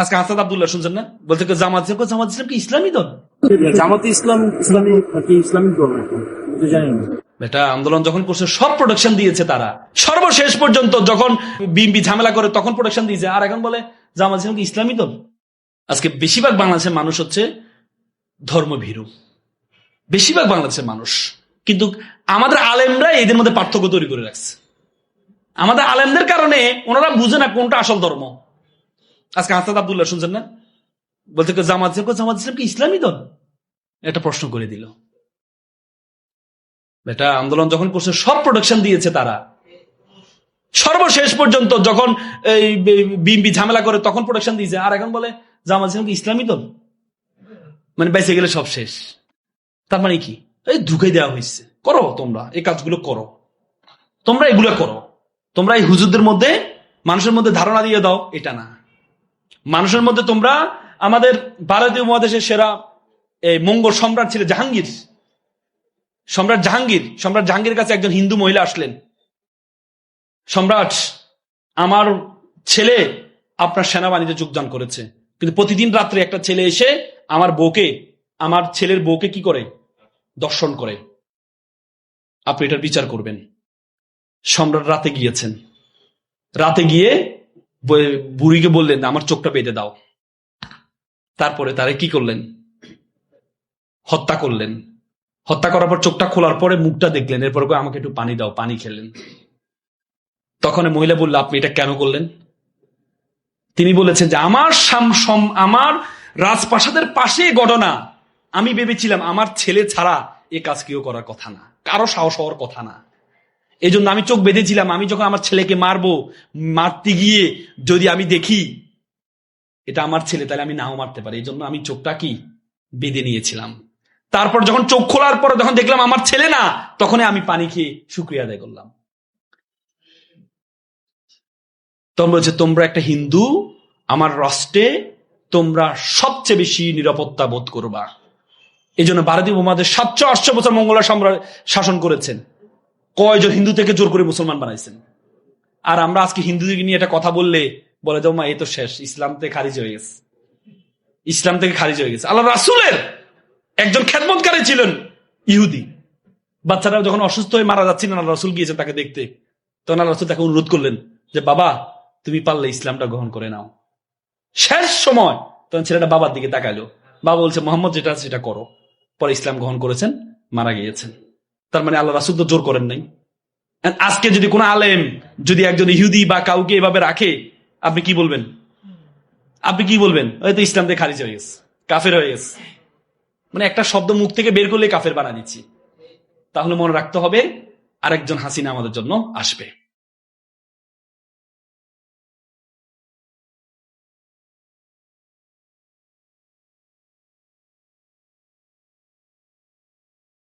আজকে হাসাদ আব্দুল্লাহ শুনছেন না? বলতে জামাত জামাত ইসলাম কি ইসলামী দল? জামাতে ইসলাম ইসলামী কি ইসলামিক দল এটা আন্দোলন যখন করছে সব প্রোডাকশন দিয়েছে তারা। সর্বশেষ পর্যন্ত যখন বিএনপি ঝামেলা করে তখন প্রোডাকশন দিয়েছে। আর এখন বলে জামাত ইসলাম কি ইসলামী দল? আজকে বেশিরভাগ বাংলাদেশের মানুষ হচ্ছে ধর্মভীরু। বেশিরভাগ বাংলাদেশের মানুষ। কিন্তু আমাদের আলেমরা এদের মধ্যে পার্থক্য তৈরি করে রাখছে। আমাদের আলেমদের কারণে ওনারা বুঝে না কোনটা আসল ধর্ম। আজকে হাসাদ আব্দুল্লাহ শুনছেন না? বলতে জামাত ইসলাম জামাত ইসলাম কি ইসলামী দল? এটা প্রশ্ন করে দিল। এটা আন্দোলন যখন করছে, সব প্রোডাকশন দিয়েছে তারা। সর্বশেষ পর্যন্ত যখন এই বিএনপি ঝামেলা করে, তখন প্রোডাকশন দিয়েছে। আর এখন বলে, জামাত ইসলাম কি ইসলামী দল? মানে বেঁচে গেলে সব শেষ। তার মানে কি? এই ধুকে দেওয়া হয়েছে। করো তোমরা, এই কাজগুলো করো। তোমরা এগুলো করো। তোমরা এই হুজুরদের মধ্যে, মানুষের মধ্যে ধারণা দিয়ে দাও, এটা না। মানুষের মধ্যে তোমরা আমাদের ভারতীয় মহাদেশের সেরা এই মঙ্গল সম্রাট ছিল জাহাঙ্গীর। সম্রাট জাহাঙ্গীর। সম্রাট জাহাঙ্গীর কাছে একজন হিন্দু মহিলা আসলেন। সম্রাট, আমার ছেলে আপনার সেনাবাহিনীতে যোগদান করেছে। কিন্তু প্রতিদিন রাত্রে একটা ছেলে এসে আমার বউকে, আমার ছেলের বউকে কি করে? দর্শন করে। আপনি এটার বিচার করবেন। সম্রাট রাতে গিয়েছেন। রাতে গিয়ে বুড়িকে বললেন, আমার চোখটা বেঁধে দাও। তারপরে তারে কি করলেন? হত্যা করলেন। হত্যা করার পর চোখটা খোলার পরে মুখটা দেখলেন। এরপর আমাকে একটু পানি দাও। পানি খেলেন। তখন মহিলা বলল, আপনি এটা কেন করলেন? তিনি বলেছেন যে, আমার আমার রাজপ্রাসাদের পাশে ঘটনা। আমি ভেবেছিলাম, আমার ছেলে ছাড়া এ কাজ কেউ করার কথা না। কারও সাহস হওয়ার কথা না। এই জন্য আমি চোখ বেঁধেছিলাম। আমি যখন আমার ছেলেকে মারবো, মারতে গিয়ে যদি আমি দেখি, এটা আমার ছেলে, তাহলে আমি নাও মারতে পারি। এই জন্য আমি চোখটা কি? বেঁধে নিয়েছিলাম। তারপর যখন চোখ খোলার পরে যখন দেখলাম আমার ছেলে না, তখনই আমি পানি খেয়ে শুক্রিয়া আদায় করলাম। তখন বলছে, তোমরা একটা হিন্দু, আমার রাষ্ট্রে তোমরা সবচেয়ে বেশি নিরাপত্তা বোধ করবা। এই জন্য ভারতীয় উপমহাদেশ সাতশো আটশো বছর মঙ্গলা সম্রাট শাসন করেছেন। কয়জন হিন্দু থেকে জোর করে মুসলমান বানাইছেন? আর আমরা আজকে হিন্দুদেরকে নিয়ে একটা কথা বললে বলে যাও মা, এ তো শেষ, ইসলাম থেকে খারিজ হয়ে গেছে। ইসলাম থেকে খারিজ হয়ে গেছে। আল্লাহ রাসুলের একজন খ্যাতমতকারী ছিলেন ইহুদি। বাচ্চারা যখন অসুস্থ হয়ে মারা যাচ্ছিলেন আল্লাহ রসুল গিয়েছেন তাকে দেখতে। তখন আল্লাহ রসুল তাকে অনুরোধ করলেন যে, বাবা, তুমি পারলে ইসলামটা গ্রহণ করে নাও। শেষ সময় তখন ছেলেটা বাবার দিকে তাকাইলো। বাবা বলছে, মোহাম্মদ, যেটা সেটা করো। পরে ইসলাম গ্রহণ করেছেন, মারা গিয়েছেন। তার মানে আল্লাহ রাসুল তো জোর করেন নাই। আজকে যদি কোনো আলেম যদি একজন ইহুদি বা কাউকে এভাবে রাখে, আপনি কি বলবেন? আপনি কি বলবেন? হয়তো ইসলাম থেকে খারিজ হয়ে গেছে, কাফের হয়ে গেছে। মানে একটা শব্দ মুখ থেকে বের করলে কাফের বানা দিচ্ছি। তাহলে মনে রাখতে হবে, আরেকজন হাসিনা আমাদের জন্য আসবে।